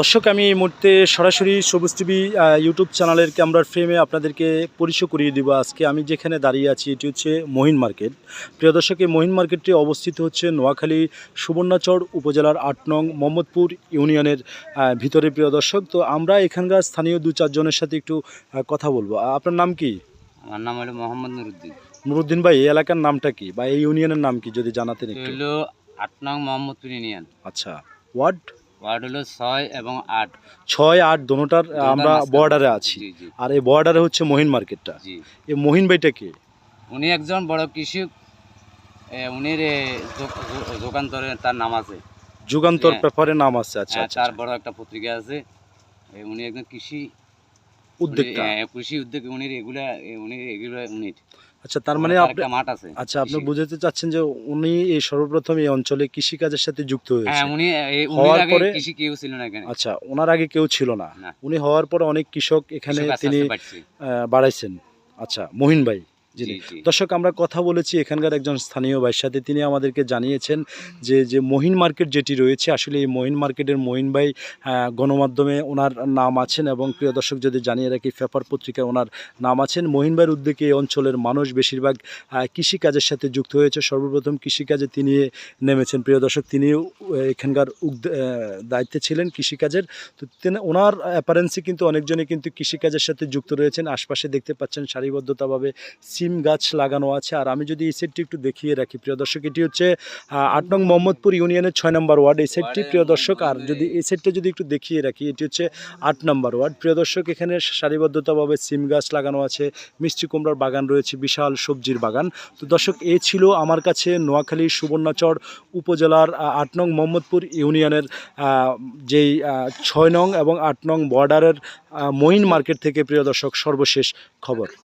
দর্শক আমি এই মুহূর্তে সরাসরি সবুজ টিভি ইউটিউব চ্যানেলের ক্যামেরার ফ্রেমে আপনাদেরকে পরিচয় করিয়ে দিব আজকে। আমি যেখানে দাঁড়িয়ে আছি এটি হচ্ছে মহিন মার্কেট। প্রিয় দর্শক এই মহিন মার্কেটটি অবস্থিত হচ্ছে নোয়াখালী সুবর্ণাচর উপজেলার আট নং মোহাম্মদপুর ইউনিয়নের ভিতরে। প্রিয় দর্শক তো আমরা এখানকার স্থানীয় দু চারজনের সাথে একটু কথা বলব। আপনার নাম কি? আমার নাম হলো মোহাম্মদ নুরুদ্দিন। নুরুদ্দিন ভাই এই এলাকার নামটা কি? বা এই ইউনিয়নের নাম কি যদি জানাতেন একটু। আট নং মোহাম্মদপুর ইউনিয়ন। আচ্ছা ওয়ার্ড? ওয়ার্ড হলো ছয় এবং আট। ছয় আট দোনোটার আমরা বর্ডারে আছি। আর এই বর্ডারে হচ্ছে মহিন মার্কেটটা। এই মহিন ভাইটা কে? উনি একজন বড় কৃষক। উনি যোগান্তরে তার নাম আছে। যুগান্তর হ্যাঁ। পেপারে নাম আছে। আচ্ছা হ্যাঁ, আচ্ছা তার আচ্ছা। বড় একটা পত্রিকা আছে। উনি একজন কৃষি উদ্যোক্তা কৃষি উদ্যোগ উনির এগুলা উনি এগুলো উনি। আচ্ছা তার মানে আপনি মাঠ আছে আচ্ছা আপনি বুঝতে চাচ্ছেন যে উনি এই সর্বপ্রথম এই অঞ্চলে কৃষিকাজের সাথে যুক্ত হয়েছে। হ্যাঁ উনি হওয়ার পরে- কৃষি কেউ ছিল না এখানে। আচ্ছা ওনার আগে কেউ ছিল না। উনি হওয়ার পর অনেক কৃষক এখানে তিনি বাড়াইছেন। আচ্ছা মহিন ভাই জি দর্শক আমরা কথা বলেছি এখানকার একজন স্থানীয় ভাইয়ের সাথে। তিনি আমাদেরকে জানিয়েছেন যে যে মহিন মার্কেট যেটি রয়েছে আসলে এই মহিন মার্কেটের মহিন ভাই গণমাধ্যমে ওনার নাম আছেন এবং প্রিয় দর্শক যদি জানিয়ে রাখি পেপার পত্রিকায় ওনার নাম আছেন। মহিন ভাইয়ের উদ্যোগে এই অঞ্চলের মানুষ বেশিরভাগ কৃষিকাজের সাথে যুক্ত হয়েছে। সর্বপ্রথম কৃষিকাজে তিনি নেমেছেন। প্রিয় দর্শক তিনিও আহ, এখানকার দায়িত্বে ছিলেন কৃষিকাজের। তো তিনি ওনার অ্যাপারেন্সি কিন্তু অনেকজনই কিন্তু কৃষিকাজের সাথে যুক্ত রয়েছেন। আশপাশে দেখতে পাচ্ছেন সারিবদ্ধতাভাবে সিম গাছ লাগানো আছে। আর আমি যদি এই সেটটি একটু দেখিয়ে রাখি, প্রিয় দর্শক, এটি হচ্ছে আট নং মোহাম্মদপুর ইউনিয়নের ছয় নম্বর ওয়ার্ড। এই সেটটি, প্রিয় দর্শক, আর যদি এই সেটটা যদি একটু দেখিয়ে রাখি, এটি হচ্ছে আট নম্বর ওয়ার্ড। প্রিয় দর্শক, এখানে সারিবদ্ধতাভাবে সিম গাছ লাগানো আছে, মিষ্টি কুমড়ার বাগান রয়েছে, বিশাল সবজির বাগান। তো দর্শক, এ ছিল আমার কাছে নোয়াখালী সুবর্ণাচর উপজেলার আট নং মোহাম্মদপুর ইউনিয়নের যেই ছয় নং এবং আট নং বর্ডারের মঈন মার্কেট থেকে, প্রিয় দর্শক, সর্বশেষ খবর।